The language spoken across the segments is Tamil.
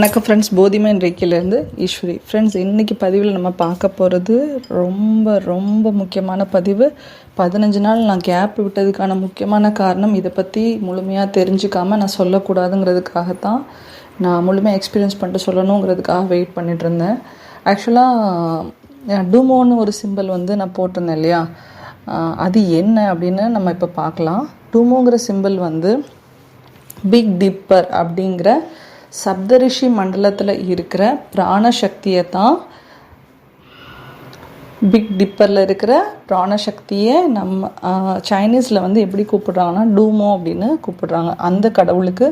வணக்கம் ஃப்ரெண்ட்ஸ் போதிமன் ரேக்கிலேருந்து ஈஸ்வரி. ஃப்ரெண்ட்ஸ் இன்றைக்கி பதிவில் நம்ம பார்க்க போகிறது ரொம்ப ரொம்ப முக்கியமான பதிவு. பதினஞ்சு நாள் நான் கேப் விட்டதுக்கான முக்கியமான காரணம் இதை பற்றி முழுமையாக தெரிஞ்சுக்காமல் நான் சொல்லக்கூடாதுங்கிறதுக்காகத்தான் நான் முழுமையாக எக்ஸ்பீரியன்ஸ் பண்ணிட்டு சொல்லணுங்கிறதுக்காக வெயிட் பண்ணிகிட்டு இருந்தேன் ஆக்சுவலாக டூமோன்னு ஒரு சிம்பிள் வந்து நான் போட்டிருந்தேன் இல்லையா? அது என்ன அப்படின்னு நம்ம இப்போ பார்க்கலாம். டூமோங்கிற சிம்பிள் வந்து பிக் டிப்பர் அப்படிங்கிற சப்தரிஷி மண்டலத்தில் இருக்கிற பிராணசக்தியை தான் பிக் டிப்பரில் இருக்கிற பிராணசக்தியை நம்ம சைனீஸில் வந்து எப்படி கூப்பிடுறாங்கன்னா டூமோ அப்படின்னு கூப்பிடுறாங்க. அந்த கடவுளுக்கு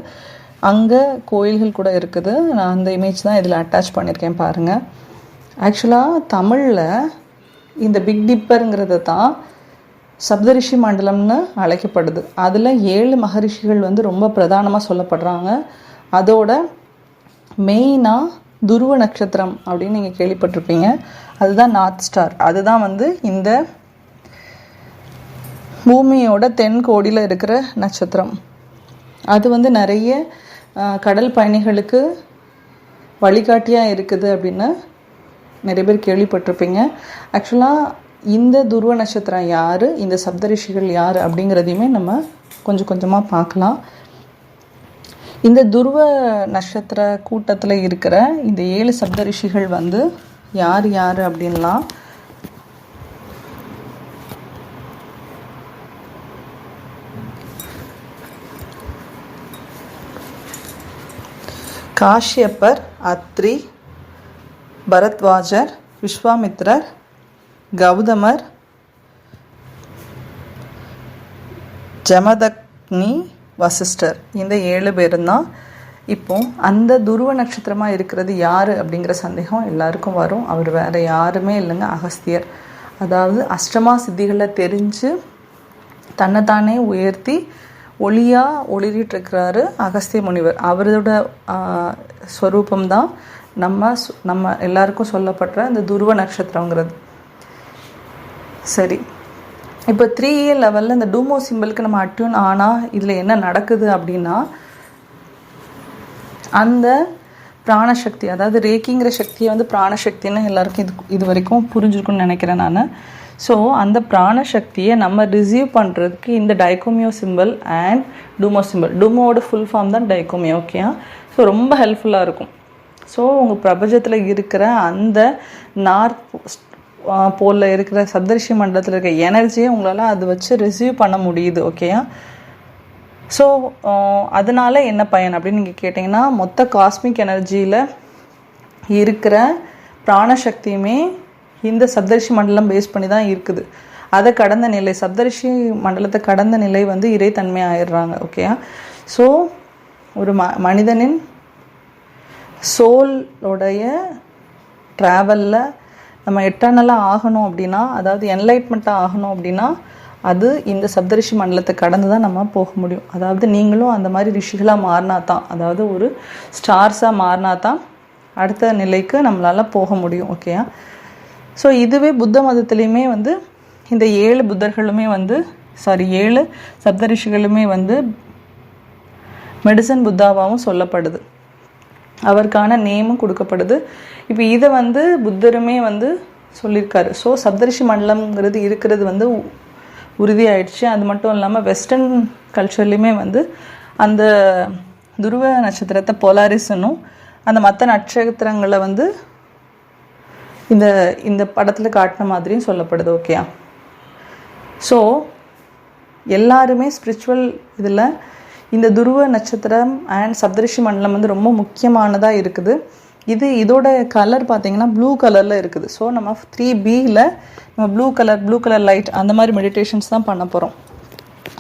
அங்கே கோயில்கள் கூட இருக்குது. நான் அந்த இமேஜ் தான் இதில் அட்டாச் பண்ணியிருக்கேன் பாருங்கள் ஆக்சுவலாக தமிழில் இந்த பிக் டிப்பருங்கிறது தான் சப்தரிஷி மண்டலம்னு அழைக்கப்படுது. அதில் ஏழு மகரிஷிகள் வந்து ரொம்ப பிரதானமாக சொல்லப்படுறாங்க. அதோட மெயினாக துருவ நட்சத்திரம் அப்படின்னு நீங்கள் கேள்விப்பட்டிருப்பீங்க. அதுதான் நார்த் ஸ்டார் அதுதான் வந்து இந்த பூமியோட தென்கோடியில் இருக்கிற நட்சத்திரம். அது வந்து நிறைய கடல் பயணிகளுக்கு வழிகாட்டியாக இருக்குது அப்படின்னு நிறைய பேர் கேள்விப்பட்டிருப்பீங்க. ஆக்சுவலாக இந்த துருவ நட்சத்திரம் யார்? இந்த சப்தரிஷிகள் யார்? அப்படிங்கிறதையுமே நம்ம கொஞ்சம் கொஞ்சமாக பார்க்கலாம். இந்த துருவ நட்சத்திர கூட்டத்தில் இருக்கிற இந்த ஏழு சப்தரிஷிகள் வந்து யார் யார் அப்படின்லாம் காஷ்யப்பர் அத்ரி பரத்வாஜர் விஸ்வாமித்ரர் கௌதமர் ஜமதக்னி வசிஷ்டர் இந்த ஏழு பேரும் தான் இப்போ அந்த துருவ நட்சத்திரமாக இருக்கிறது யார் அப்படிங்கிற சந்தேகம் எல்லாருக்கும் வரும். அவர் வேற யாருமே இல்லைங்க அகஸ்தியர். அதாவது அஷ்டமா சித்திகளை தெரிஞ்சு தன்னைத்தானே உயர்த்தி ஒளியாக ஒளிரிட்டு இருக்கிறாரு அகஸ்திய முனிவர். அவரோட ஸ்வரூபம் தான் நம்ம சு- நம்ம எல்லாருக்கும் சொல்லப்படுற அந்த துருவ நட்சத்திரங்கிறது. சரி. இப்போ த்ரீ ஏ லெவலில் இந்த டூமோ சிம்பிளுக்கு நம்ம அட்யூன் ஆனால் இதில் என்ன நடக்குது அப்படின்னா அந்த பிராணசக்தி அதாவது ரேக்கிங்கிற சக்தியை வந்து பிராணசக்தின்னு எல்லாருக்கும் இது இது வரைக்கும் புரிஞ்சிருக்குன்னு நினைக்கிறேன் நான். ஸோ அந்த பிராணசக்தியை நம்ம ரிசீவ் பண்ணுறதுக்கு இந்த Dai Ko Myo symbol and Dumo symbol டூமோட full form தான் டைகோமியோ ஓகே ஸோ ரொம்ப ஹெல்ப்ஃபுல்லாக இருக்கும். ஸோ உங்கள் பிரபஞ்சத்தில் இருக்கிற அந்த நார்த் போலில் இருக்கிற சப்தரிஷி மண்டலத்தில் இருக்கிற எனர்ஜியை உங்களால் அது வச்சு ரிசீவ் பண்ண முடியுது ஓகேயா ஸோ அதனால் என்ன பயன் அப்படின்னு நீங்கள் கேட்டிங்கன்னா மொத்த காஸ்மிக் எனர்ஜியில் இருக்கிற பிராணசக்தியுமே இந்த சப்தரிஷி மண்டலம் பேஸ் பண்ணி தான் இருக்குது. அதை கடந்த நிலை சப்தரிஷி மண்டலத்தை கடந்த நிலை வந்து இறைத்தன்மை ஆயிடுறாங்க ஓகேயா ஸோ ஒரு ம மனிதனின் சோலோடைய ட்ராவலில் நம்ம எட்டர்னலாக ஆகணும் அப்படின்னா அதாவது என்லைட்மெண்ட்டாக ஆகணும் அப்படின்னா அது இந்த சப்தரிஷி மண்டலத்தை கடந்து தான் நம்ம போக முடியும். அதாவது நீங்களும் அந்த மாதிரி ரிஷிகளாக மாறினா தான் அதாவது ஒரு ஸ்டார்ஸாக மாறினா தான் அடுத்த நிலைக்கு நம்மளால் போக முடியும் ஓகேயா ஸோ இதுவே புத்த மதத்துலேயுமே வந்து இந்த ஏழு புத்தர்களுமே வந்து சாரி ஏழு சப்தரிஷிகளுமே வந்து மெடிசன் புத்தாவாகவும் சொல்லப்படுது. அவருக்கான நேமும் கொடுக்கப்படுது. இப்போ இதை வந்து புத்தருமே வந்து சொல்லியிருக்காரு ஸோ சப்தரிஷி மண்டலம்ங்கிறது இருக்கிறது வந்து உறுதியாயிடுச்சு. அது மட்டும் இல்லாமல் வெஸ்டர்ன் கல்ச்சர்லேயுமே வந்து அந்த துருவ நட்சத்திரத்தை பொலாரிசனும் அந்த மற்ற நட்சத்திரங்களை வந்து இந்த இந்த படத்தில் காட்டின மாதிரியும் சொல்லப்படுது. ஓகேயா ஸோ எல்லாருமே ஸ்பிரிச்சுவல் இதில் இந்த துருவ நட்சத்திரம் அண்ட் சப்தரிஷி மண்டலம் வந்து ரொம்ப முக்கியமானதாக இருக்குது. இது இதோட கலர் பார்த்தீங்கன்னா ப்ளூ கலரில் இருக்குது. ஸோ நம்ம த்ரீ பியில் நம்ம blue colour blue colour light அந்த மாதிரி மெடிடேஷன்ஸ் தான் பண்ண போகிறோம்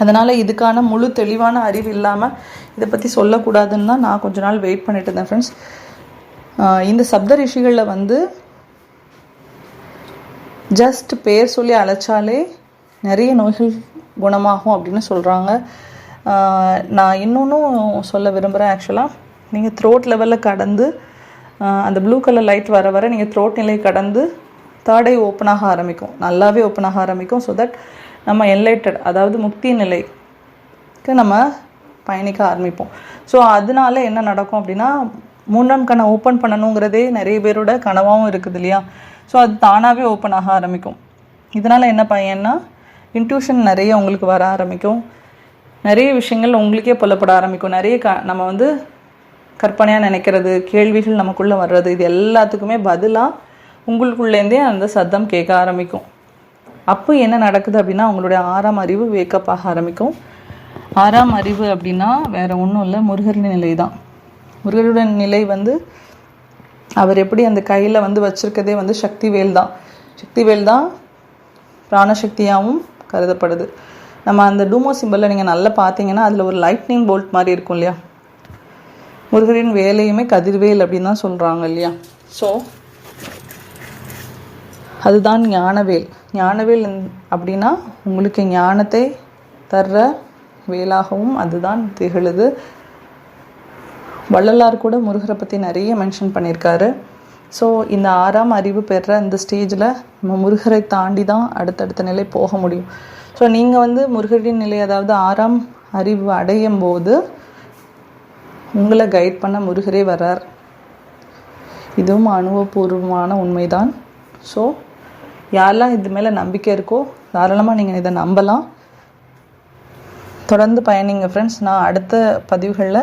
அதனால் இதுக்கான முழு தெளிவான அறிவு இல்லாமல் இதை பற்றி சொல்லக்கூடாதுன்னு தான் நான் கொஞ்ச நாள் வெயிட் பண்ணிட்டு இருந்தேன் ஃப்ரெண்ட்ஸ் இந்த சப்த ரிஷிகளில் வந்து ஜஸ்ட் பேர் சொல்லி அழைச்சாலே நிறைய நோய்கள் குணமாகும் அப்படின்னு சொல்கிறாங்க நான் இன்னொன்றும் சொல்ல விரும்புகிறேன் ஆக்சுவலாக நீங்கள் த்ரோட் லெவலில் கடந்து அந்த ப்ளூ கலர் லைட் வர வர நீங்கள் த்ரோட் நிலையை கடந்து தேர்ட் ஐ ஓப்பன் ஆக ஆரம்பிக்கும். நல்லாவே ஓப்பன் ஆக ஆரம்பிக்கும். ஸோ தட் நம்ம என்லைட்டட் அதாவது முக்தி நிலைக்கு நம்ம பயணிக்க ஆரம்பிப்போம். ஸோ அதனால என்ன நடக்கும் அப்படின்னா மூன்றாம் கண்ணை ஓப்பன் பண்ணணுங்கிறதே நிறைய பேரோட கனவாகவும் இருக்குது இல்லையா? ஸோ அது தானாகவே ஓப்பன் ஆக ஆரம்பிக்கும். இதனால் என்ன பையன்னா இன்ட்யூஷன் நிறைய உங்களுக்கு வர ஆரம்பிக்கும். நிறைய விஷயங்கள் உங்களுக்கே புலப்பட ஆரம்பிக்கும். நிறைய க நம்ம வந்து கற்பனையாக நினைக்கிறது கேள்விகள் நமக்குள்ளே வர்றது இது எல்லாத்துக்குமே பதிலாக உங்களுக்குள்ளேருந்தே அந்த சத்தம் கேட்க ஆரம்பிக்கும். அப்போ என்ன நடக்குது அப்படின்னா உங்களுடைய ஆறாம் அறிவு வேக்கப் ஆக ஆரம்பிக்கும். ஆறாம் அறிவு அப்படின்னா வேறு ஒன்றும் இல்லை முருகரின் நிலை தான். முருகருடைய நிலை வந்து அவர் எப்படி அந்த கையில் வந்து வச்சுருக்கதே வந்து சக்திவேல் தான். சக்திவேல் தான் பிராணசக்தியாகவும் கருதப்படுது. நம்ம அந்த டூமோ சிம்பிளில் நீங்கள் நல்லா பார்த்தீங்கன்னா அதில் ஒரு லைட்னிங் போல்ட் மாதிரி இருக்கும் இல்லையா? முருகரின் வேலையுமே கதிர்வேல் அப்படின்னு தான் சொல்கிறாங்க இல்லையா? ஸோ அதுதான் ஞானவேல். ஞானவேல் அப்படின்னா உங்களுக்கு ஞானத்தை தர்ற வேலாகவும் அதுதான் திகழுது. வள்ளலார் கூட முருகரை பற்றி நிறைய மென்ஷன் பண்ணியிருக்காரு. ஸோ இந்த ஆறாம் அறிவு பெற இந்த ஸ்டேஜில் நம்ம முருகரை தாண்டி தான் அடுத்தடுத்த நிலை போக முடியும். ஸோ நீங்கள் வந்து முருகரின் நிலை அதாவது ஆறாம் அறிவு அடையும் போது உங்களை கைட் பண்ண முருகரே வர்றார். இதுவும் அனுபவபூர்வமான உண்மைதான். ஸோ யாரெல்லாம் இது மேலே நம்பிக்கை இருக்கோ தாராளமாக நீங்கள் இதை நம்பலாம். தொடர்ந்து பயணிங்க ஃப்ரெண்ட்ஸ் நான் அடுத்த பதிவுகளில்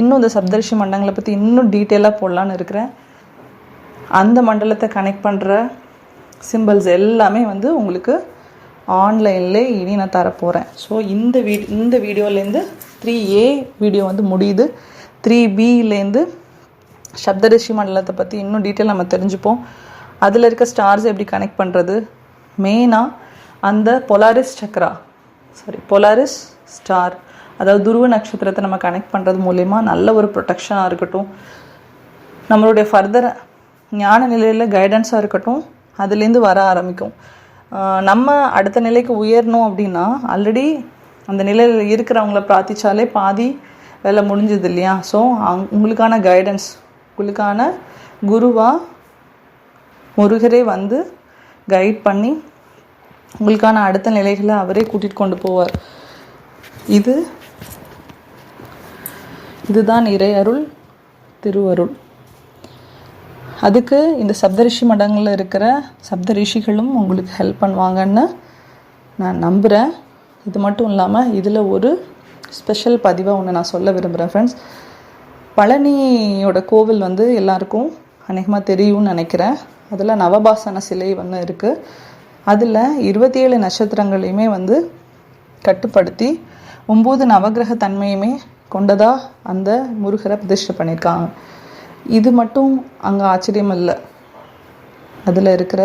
இன்னும் இந்த சப்தரிஷி மண்டலங்களை பற்றி இன்னும் டீட்டெயிலாக போடலான்னு இருக்கிறேன். அந்த மண்டலத்தை கனெக்ட் பண்ணுற சிம்பிள்ஸ் எல்லாமே வந்து உங்களுக்கு ஆன்லைன்லே இனி நான் தரப்போகிறேன் ஸோ இந்த வீ இந்த வீடியோலேருந்து த்ரீ ஏ வீடியோ வந்து முடியுது. த்ரீ பிலேருந்து சப்தரிஷி மண்டலத்தை பற்றி இன்னும் டீட்டெயில் நம்ம தெரிஞ்சுப்போம். அதில் இருக்க ஸ்டார்ஸ் எப்படி கனெக்ட் பண்ணுறது மெயினாக அந்த Polaris chakra. Sorry Polaris star அதாவது துருவ நட்சத்திரத்தை நம்ம கனெக்ட் பண்ணுறது மூலயமா நல்ல ஒரு ப்ரொடெக்ஷனாக இருக்கட்டும். நம்மளுடைய ஃபர்தர் ஞான நிலையில் கைடன்ஸாக இருக்கட்டும். அதுலேருந்து வர ஆரம்பிக்கும். நம்ம அடுத்த நிலைக்கு உயரணும் அப்படின்னா ஆல்ரெடி அந்த நிலையில் இருக்கிறவங்கள பிரார்த்திச்சாலே பாதி வேலை முடிஞ்சது இல்லையா? ஸோ உங்களுக்கான கைடன்ஸ் உங்களுக்கான குருவாக முருகரே வந்து கைட் பண்ணி உங்களுக்கான அடுத்த நிலைகளை அவரே கூட்டிகிட்டு கொண்டு போவார். இது இதுதான் இறை அருள் திருவருள். அதுக்கு இந்த சப்தரிஷி மடங்களில் இருக்கிற சப்த ரிஷிகளும் உங்களுக்கு ஹெல்ப் பண்ணுவாங்கன்னு நான் நம்புகிறேன் இது மட்டும் இல்லாமல் இதில் ஒரு ஸ்பெஷல் பதிவாக ஒன்று நான் சொல்ல விரும்புகிறேன் ஃப்ரெண்ட்ஸ் பழனியோட கோவில் வந்து எல்லாருக்கும் அநேகமாக தெரியும்னு நினைக்கிறேன். அதில் நவபாசன சிலை ஒன்று இருக்குது அதில் இருபத்தி ஏழு நட்சத்திரங்களையுமே வந்து கட்டுப்படுத்தி ஒம்பது நவக்கிரக தன்மையுமே கொண்டதாக அந்த முருகரை பிரதிஷ்டை பண்ணியிருக்காங்க இது மட்டும் அங்கே ஆச்சரியம் இல்லை அதில் இருக்கிற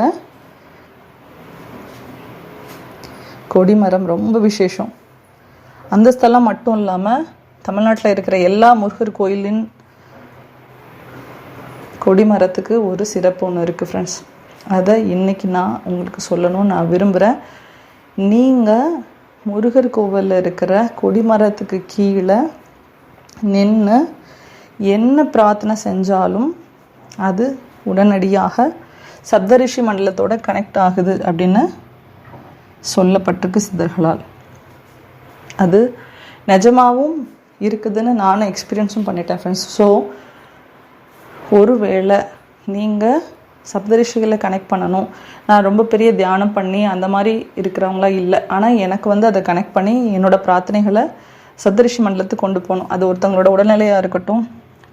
கொடிமரம் ரொம்ப விசேஷம். அந்த ஸ்தலம் மட்டும் இல்லாமல் தமிழ்நாட்டில் இருக்கிற எல்லா முருகர் கோயிலின் கொடிமரத்துக்கு ஒரு சிறப்பு ஒன்று இருக்குது ஃப்ரெண்ட்ஸ் அதை இன்னைக்கு நான் உங்களுக்கு சொல்லணும்னு நான் விரும்புகிறேன் நீங்கள் முருகர் கோவிலில் இருக்கிற கொடிமரத்துக்கு கீழே நின்று என்ன பிரார்த்தனை செஞ்சாலும் அது உடனடியாக சப்தரிஷி மண்டலத்தோட கனெக்ட் ஆகுது அப்படின்னு சொல்லப்பட்டிருக்கு சித்தர்களால். அது நிஜமாகவும் இருக்குதுன்னு நானும் எக்ஸ்பீரியன்ஸும் பண்ணிட்டேன் ஃப்ரெண்ட்ஸ் ஸோ ஒருவேளை நீங்கள் சப்தரிஷிகளை கனெக்ட் பண்ணணும். நான் ரொம்ப பெரிய தியானம் பண்ணி அந்த மாதிரி இருக்கிறவங்களா இல்லை. ஆனால் எனக்கு வந்து அதை கனெக்ட் பண்ணி என்னோடய பிரார்த்தனைகளை சப்தரிஷி மண்டலத்துக்கு கொண்டு போகணும். அது ஒருத்தவங்களோட உடல்நிலையாக இருக்கட்டும்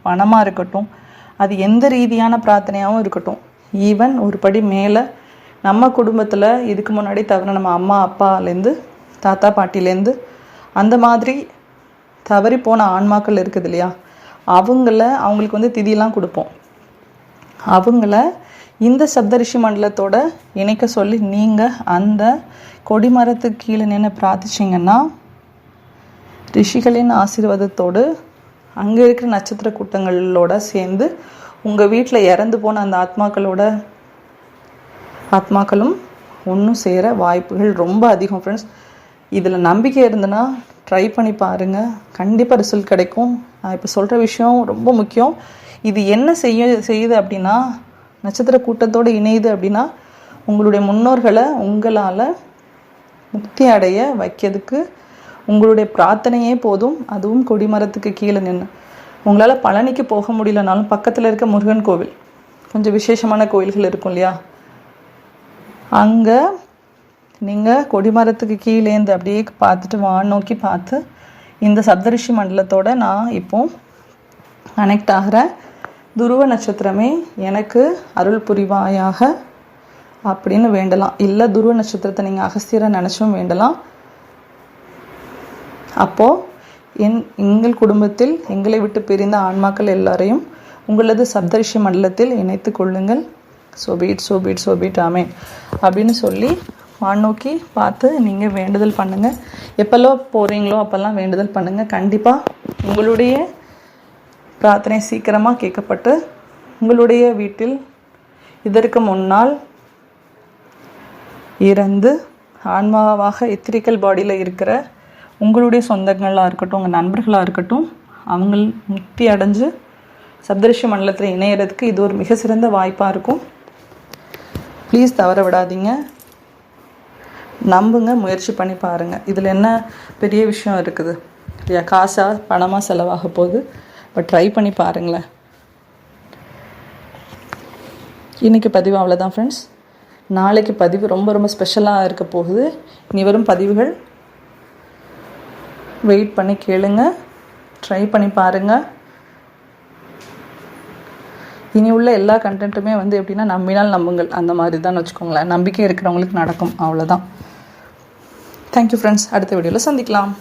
பணமாக இருக்கட்டும் அது எந்த ரீதியான பிரார்த்தனையாகவும் இருக்கட்டும். ஈவன் ஒரு படி மேலே நம்ம குடும்பத்தில் இதுக்கு முன்னாடி தவிர நம்ம அம்மா அப்பாலேருந்து தாத்தா பாட்டிலேருந்து அந்த மாதிரி தவறி போன ஆன்மாக்கள் இருக்குது இல்லையா? அவங்கள அவங்களுக்கு வந்து திதியெலாம் கொடுப்போம். அவங்கள இந்த சப்தரிஷி மண்டலத்தோட இணைக்க சொல்லி நீங்கள் அந்த கொடிமரத்துக்கு கீழே நின்று பிரார்த்திச்சிங்கன்னா ரிஷிகளின் ஆசீர்வாதத்தோடு அங்கே இருக்கிற நட்சத்திர கூட்டங்களோட சேர்ந்து உங்கள் வீட்டில் இறந்து போன அந்த ஆத்மாக்களோட ஆத்மாக்களும் ஒன்றும் சேர வாய்ப்புகள் ரொம்ப அதிகம் ஃப்ரெண்ட்ஸ் இதில் நம்பிக்கை இருந்ததுன்னா ட்ரை பண்ணி பாருங்கள் கண்டிப்பாக ரிசல்ட் கிடைக்கும். நான் இப்போ சொல்கிற விஷயம் ரொம்ப முக்கியம். இது என்ன செய்ய செய்யுது அப்படின்னா நட்சத்திர கூட்டத்தோடு இணையுது அப்படின்னா உங்களுடைய முன்னோர்களை உங்களால் முக்தி அடைய வைக்கிறதுக்கு உங்களுடைய பிரார்த்தனையே போதும். அதுவும் கொடிமரத்துக்கு கீழே நின்று உங்களால் பழனிக்கு போக முடியலனாலும் பக்கத்தில் இருக்க முருகன் கோவில். கொஞ்சம் விசேஷமான கோயில்கள் இருக்கும் இல்லையா? அங்கே நீங்கள் கொடிமரத்துக்கு கீழேந்து அப்படியே பார்த்துட்டு வான் நோக்கி பார்த்து இந்த சப்தரிஷி மண்டலத்தோடு நான் இப்போ கனெக்ட் ஆகிறேன் துருவ நட்சத்திரமே எனக்கு அருள் புரிவாயாக அப்படின்னு வேண்டலாம். இல்லை துருவ நட்சத்திரத்தை நீங்கள் அகஸ்தியரை நினச்சும் வேண்டலாம். அப்போது என் எங்கள் குடும்பத்தில் எங்களை விட்டு பிரிந்த ஆன்மாக்கள் எல்லாரையும் உங்களது சப்தரிஷி மண்டலத்தில் இணைத்து கொள்ளுங்கள். சோபீட் சோபீட் சோபீட் ஆமேன் அப்படின்னு சொல்லி வான் நோக்கி பார்த்து நீங்கள் வேண்டுதல் பண்ணுங்கள் எப்போல்லாம் போகிறீங்களோ அப்போல்லாம் வேண்டுதல் பண்ணுங்கள் கண்டிப்பாக உங்களுடைய பிரார்த்தனை சீக்கிரமாக கேட்கப்பட்டு உங்களுடைய வீட்டில் இதற்கு முன்னால் இறந்து ஆன்மாவாக எத்திரிக்கல் பாடியில் இருக்கிற உங்களுடைய சொந்தங்களாக இருக்கட்டும் உங்கள் நண்பர்களாக இருக்கட்டும் அவங்க முக்தி அடைஞ்சு சப்தரிஷி மண்டலத்தில் இணையறதுக்கு இது ஒரு மிக சிறந்த வாய்ப்பாக இருக்கும். ப்ளீஸ் தவற விடாதீங்க. நம்புங்க முயற்சி பண்ணி பாருங்கள் இதில் என்ன பெரிய விஷயம் இருக்குது? இல்லையா காசாக பணமாக செலவாக போகுது. பட் ட்ரை பண்ணி பாருங்களேன். இன்றைக்கி பதிவு அவ்வளோதான் ஃப்ரெண்ட்ஸ் நாளைக்கு பதிவு ரொம்ப ரொம்ப ஸ்பெஷலாக இருக்க போகுது. இனி வரும் பதிவுகள் வெயிட் பண்ணி கேளுங்க. ட்ரை பண்ணி பாருங்கள் இனி உள்ள எல்லா கண்டென்ட்டுமே வந்து எப்படின்னா நம்பினால் நம்புங்கள். அந்த மாதிரி தான் வச்சுக்கோங்களேன். நம்பிக்கை இருக்கிறவங்களுக்கு நடக்கும். அவ்வளோதான் தேங்க்யூ ஃப்ரெண்ட்ஸ் அடுத்த வீடியோவில் சந்திக்கலாம்.